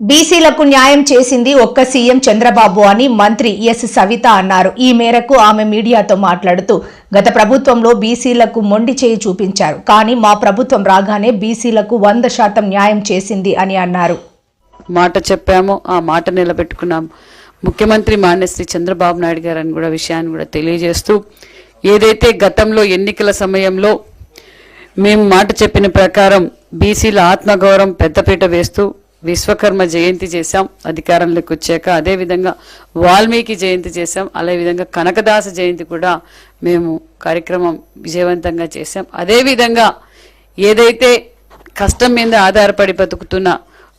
బీసీలకు న్యాయం చేసింది ఒక్క సీఎం చంద్రబాబు అని మంత్రి ఎస్ సవిత అన్నారు. ఈ మేరకు ఆమె మీడియాతో మాట్లాడుతూ గత ప్రభుత్వంలో బీసీలకు మొండి చేయి చూపించారు కానీ మా ప్రభుత్వం రాగానే బీసీలకు వంద శాతం న్యాయం చేసింది అని అన్నారు. మాట చెప్పామో ఆ మాట నిలబెట్టుకున్నాం ముఖ్యమంత్రి మాన్యశ్రీ చంద్రబాబు నాయుడు గారు అని కూడా విషయాన్ని కూడా తెలియజేస్తూ ఏదైతే గతంలో ఎన్నికల సమయంలో మేము మాట చెప్పిన ప్రకారం బీసీల ఆత్మగౌరవం పెద్దపీట వేస్తూ విశ్వకర్మ జయంతి చేశాం అధికారంలోకి వచ్చాక అదేవిధంగా వాల్మీకి జయంతి చేశాం అదేవిధంగా కనకదాస జయంతి కూడా మేము కార్యక్రమం విజయవంతంగా చేశాం. అదేవిధంగా ఏదైతే కష్టం మీద ఆధారపడి బతుకుతున్న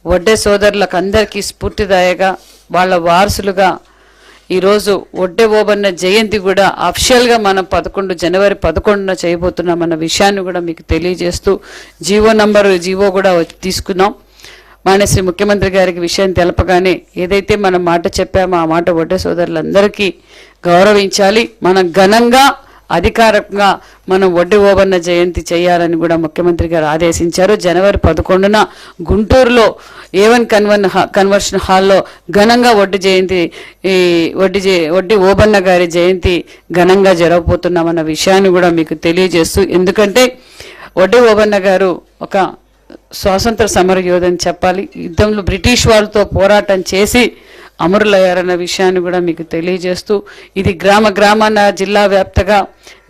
వడ్డే సోదరులకు అందరికీ స్ఫూర్తిదాయగా వాళ్ళ వారసులుగా ఈరోజు ఒడ్డే ఓబన్న జయంతి కూడా అఫిషియల్గా మనం పదకొండు జనవరి పదకొండున చేయబోతున్నామన్న విషయాన్ని కూడా మీకు తెలియజేస్తూ జీవో నంబరు జీవో కూడా తీసుకున్నాం. మానేశ్రీ ముఖ్యమంత్రి గారికి విషయం తెలపగానే ఏదైతే మనం మాట చెప్పామో ఆ మాట ఒడ్డే సోదరులందరికీ గౌరవించాలి. మనం ఘనంగా అధికారికంగా మనం ఒడ్డి ఓబన్న జయంతి చేయాలని కూడా ముఖ్యమంత్రి గారు ఆదేశించారు. జనవరి పదకొండున గుంటూరులో ఏవన్ కన్వన్ హా- కన్వర్షన్ హాల్లో ఘనంగా వడ్డీ జయంతి ఈ వడ్డీ వడ్డీ ఓబన్న గారి జయంతి ఘనంగా జరగబోతున్నామన్న విషయాన్ని కూడా మీకు తెలియజేస్తూ ఎందుకంటే వడ్డీ ఓబన్న గారు ఒక స్వాతంత్ర సమర యోధని చెప్పాలి. యుద్ధంలో బ్రిటిష్ వాళ్ళతో పోరాటం చేసి అమరులయ్యారన్న విషయాన్ని కూడా మీకు తెలియజేస్తూ ఇది గ్రామ గ్రామాన జిల్లా వ్యాప్తగా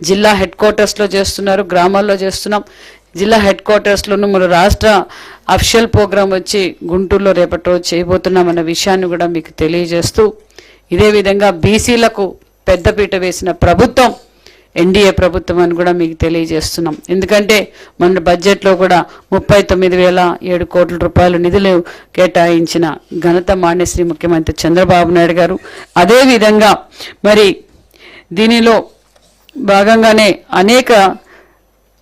జిల్లా హెడ్ క్వార్టర్స్లో చేస్తున్నారు గ్రామాల్లో చేస్తున్నాం. జిల్లా హెడ్ క్వార్టర్స్లోనూ మన రాష్ట్ర అఫిషియల్ ప్రోగ్రాం వచ్చి గుంటూరులో రేపటి రోజు చేయబోతున్నామన్న విషయాన్ని కూడా మీకు తెలియజేస్తూ ఇదే విధంగా బీసీలకు పెద్దపీట వేసిన ప్రభుత్వం ఎన్డీఏ ప్రభుత్వం అని కూడా మీకు తెలియజేస్తున్నాం. ఎందుకంటే మన బడ్జెట్లో కూడా ముప్పై తొమ్మిది వేల ఏడు కోట్ల రూపాయలు నిధులు కేటాయించిన ఘనత మాన్యశ్రీ ముఖ్యమంత్రి చంద్రబాబు నాయుడు గారు. అదేవిధంగా మరి దీనిలో భాగంగానే అనేక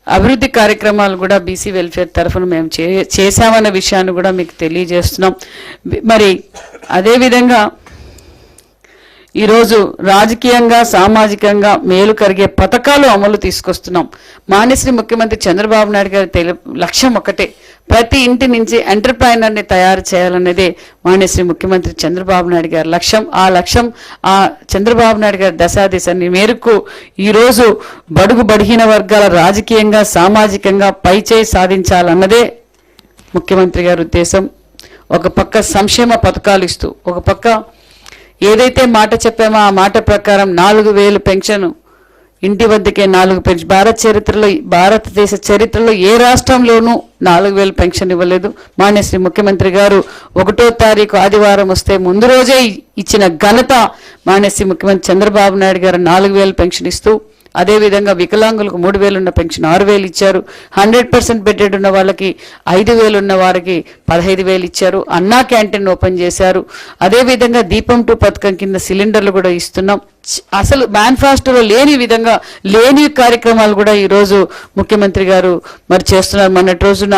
అభివృద్ధి కార్యక్రమాలు కూడా బీసీ వెల్ఫేర్ తరఫున మేము చే చేశామన్న విషయాన్ని కూడా మీకు తెలియజేస్తున్నాం. మరి అదేవిధంగా ఈరోజు రాజకీయంగా సామాజికంగా మేలు కరిగే పథకాలు అమలు తీసుకొస్తున్నాం. మాన్యశ్రీ ముఖ్యమంత్రి చంద్రబాబు నాయుడు గారి తెలి లక్ష్యం ఒకటే ప్రతి ఇంటి నుంచి ఎంటర్ప్రైనర్ని తయారు చేయాలనేదే మాన్యశ్రీ ముఖ్యమంత్రి చంద్రబాబు నాయుడు గారి లక్ష్యం. ఆ లక్ష్యం ఆ చంద్రబాబు నాయుడు గారి దశాదిశాన్ని మేరకు ఈరోజు బడుగు బడిహీన వర్గాల రాజకీయంగా సామాజికంగా పైచేయి సాధించాలన్నదే ముఖ్యమంత్రి గారి ఉద్దేశం. ఒక పక్క సంక్షేమ పథకాలు ఇస్తూ ఒక పక్క ఏదైతే మాట చెప్పామో ఆ మాట ప్రకారం నాలుగు వేలు పెన్షన్. ఇంటి వద్దకే నాలుగు పెన్షన్ భారత చరిత్రలో భారతదేశ చరిత్రలో ఏ రాష్ట్రంలోనూ నాలుగు వేలు పెన్షన్ ఇవ్వలేదు. మాన్యశ్రీ ముఖ్యమంత్రి గారు ఒకటో తారీఖు ఆదివారం వస్తే ముందు రోజే ఇచ్చిన ఘనత మాన్యశ్రీ ముఖ్యమంత్రి చంద్రబాబు నాయుడు గారు నాలుగు వేలు పెన్షన్ ఇస్తూ అదేవిధంగా వికలాంగులకు మూడు వేలు ఉన్న పెన్షన్ ఆరు వేలు ఇచ్చారు. హండ్రెడ్ పర్సెంట్ బెడ్డెడ్ ఉన్న వాళ్ళకి ఐదు వేలు ఉన్న వారికి పదహైదు వేలు ఇచ్చారు. అన్నా క్యాంటీన్ ఓపెన్ చేశారు. అదేవిధంగా దీపం టూ పథకం కింద సిలిండర్లు కూడా ఇస్తున్నాం. అసలు మేనిఫెస్టోలో లేని విధంగా లేని కార్యక్రమాలు కూడా ఈరోజు ముఖ్యమంత్రి గారు మరి చేస్తున్నారు. మొన్నటి రోజున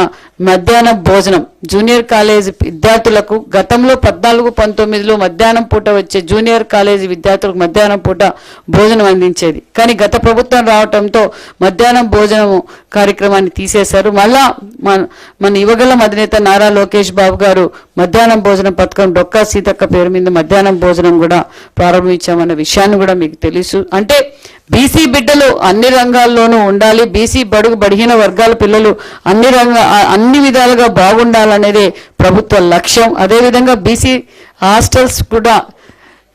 మధ్యాహ్నం భోజనం. జూనియర్ కాలేజ్ విద్యార్థులకు గతంలో పద్నాలుగు పంతొమ్మిదిలో మధ్యాహ్నం పూట వచ్చే జూనియర్ కాలేజీ విద్యార్థులకు మధ్యాహ్నం పూట భోజనం అందించేది. కానీ గత ప్రభుత్వం రావటంతో మధ్యాహ్నం భోజనం కార్యక్రమాన్ని తీసేశారు. మళ్ళా మన మన యువగల అధినేత నారా లోకేష్ బాబు గారు మధ్యాహ్నం భోజనం పథకం డొక్కా సీతక్క పేరు మీద మధ్యాహ్నం భోజనం కూడా ప్రారంభించామన్న విషయాన్ని కూడా మీకు తెలుసు. అంటే బీసీ బిడ్డలు అన్ని రంగాల్లోనూ ఉండాలి. బీసీ బడుగు బడిహీన వర్గాల పిల్లలు అన్ని రంగ అన్ని విధాలుగా బాగుండాలనేదే ప్రభుత్వ లక్ష్యం. అదేవిధంగా బీసీ హాస్టల్స్ కూడా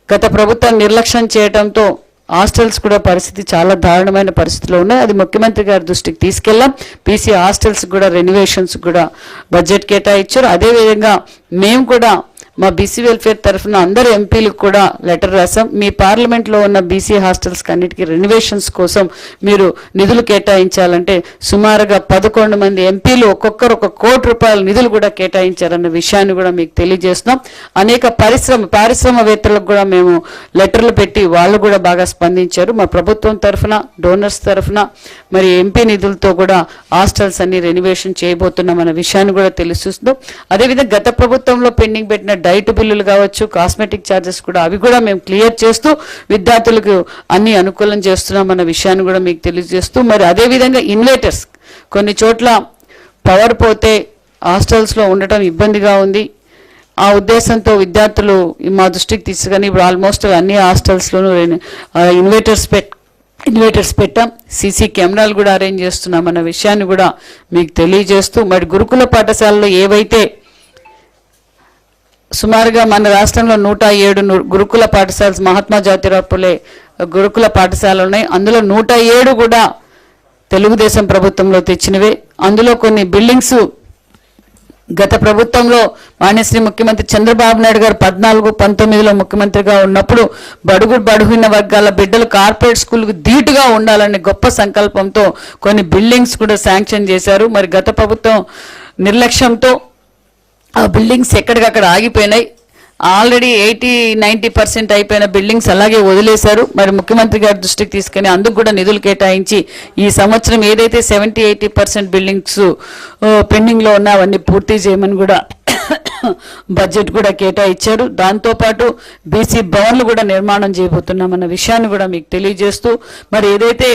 గత ప్రభుత్వం నిర్లక్ష్యం చేయడంతో హాస్టల్స్ కూడా పరిస్థితి చాలా దారుణమైన పరిస్థితిలో ఉన్నాయి. అది ముఖ్యమంత్రి గారి దృష్టికి తీసుకెళ్ళాం బీసీ హాస్టల్స్ కూడా రెనోవేషన్స్ కూడా బడ్జెట్ కేటాయించారు. అదేవిధంగా మేము కూడా మా బీసీ వెల్ఫేర్ తరఫున అందరు ఎంపీలకు కూడా లెటర్ రాసాం. మీ పార్లమెంట్లో ఉన్న బీసీ హాస్టల్స్ అన్నిటికీ రెనోవేషన్స్ కోసం మీరు నిధులు కేటాయించాలంటే సుమారుగా పదకొండు మంది ఎంపీలు ఒక్కొక్కరు ఒక కోటి రూపాయల నిధులు కూడా కేటాయించారన్న విషయాన్ని కూడా మీకు తెలియజేస్తున్నాం. అనేక పరిశ్రమ పారిశ్రమవేత్తలకు కూడా మేము లెటర్లు పెట్టి వాళ్ళు కూడా బాగా స్పందించారు. మా ప్రభుత్వం తరఫున డోనర్స్ తరఫున మరి ఎంపీ నిధులతో కూడా హాస్టల్స్ అన్ని రెనోవేషన్ చేయబోతున్నాం అన్న విషయాన్ని కూడా తెలుస్తున్నాం అదేవిధంగా గత ప్రభుత్వంలో పెండింగ్ పెట్టిన డైట్ బిల్లులు కావచ్చు కాస్మెటిక్ ఛార్జెస్ కూడా అవి కూడా మేము క్లియర్ చేస్తూ విద్యార్థులకు అన్ని అనుకూలం చేస్తున్నామన్న విషయాన్ని కూడా మీకు తెలియజేస్తూ మరి అదేవిధంగా ఇన్వేటర్స్ కొన్ని చోట్ల పవర్ పోతే హాస్టల్స్లో ఉండటం ఇబ్బందిగా ఉంది. ఆ ఉద్దేశంతో విద్యార్థులు మా దృష్టికి తీసుకొని ఇప్పుడు ఆల్మోస్ట్ అన్ని హాస్టల్స్లోనూ ఇన్వేటర్స్ పెట్ ఇన్వేటర్స్ పెట్టాం. సీసీ కెమెరాలు కూడా అరేంజ్ చేస్తున్నాం అన్న విషయాన్ని కూడా మీకు తెలియజేస్తూ మరి గురుకుల పాఠశాలలో ఏవైతే సుమారుగా మన రాష్ట్రంలో నూట ఏడు గురుకుల పాఠశాల మహాత్మా జ్యోతిరావు పులే గురుకుల పాఠశాలలు ఉన్నాయి. అందులో నూట ఏడు కూడా తెలుగుదేశం ప్రభుత్వంలో తెచ్చినవే. అందులో కొన్ని బిల్డింగ్స్ గత ప్రభుత్వంలో మాన్యశ్రీ ముఖ్యమంత్రి చంద్రబాబు నాయుడు గారు పద్నాలుగు పంతొమ్మిదిలో ముఖ్యమంత్రిగా ఉన్నప్పుడు బడుగు బడుగున్న వర్గాల బిడ్డలు కార్పొరేట్ స్కూల్కు ధీటుగా ఉండాలనే గొప్ప సంకల్పంతో కొన్ని బిల్డింగ్స్ కూడా శాంక్షన్ చేశారు. మరి గత ప్రభుత్వం నిర్లక్ష్యంతో ఆ బిల్డింగ్స్ ఎక్కడికక్కడ ఆగిపోయినాయి. ఆల్రెడీ ఎయిటీ నైంటీ పర్సెంట్ అయిపోయిన బిల్డింగ్స్ అలాగే వదిలేశారు. మరి ముఖ్యమంత్రి గారి దృష్టికి తీసుకుని అందుకు కూడా నిధులు కేటాయించి ఈ సంవత్సరం ఏదైతే సెవెంటీ ఎయిటీ పర్సెంట్ బిల్డింగ్స్ పెండింగ్లో ఉన్నా అవన్నీ పూర్తి చేయమని కూడా బడ్జెట్ కూడా కేటాయించారు. దాంతోపాటు బీసీ భవన్లు కూడా నిర్మాణం చేయబోతున్నామన్న విషయాన్ని కూడా మీకు తెలియజేస్తూ మరి ఏదైతే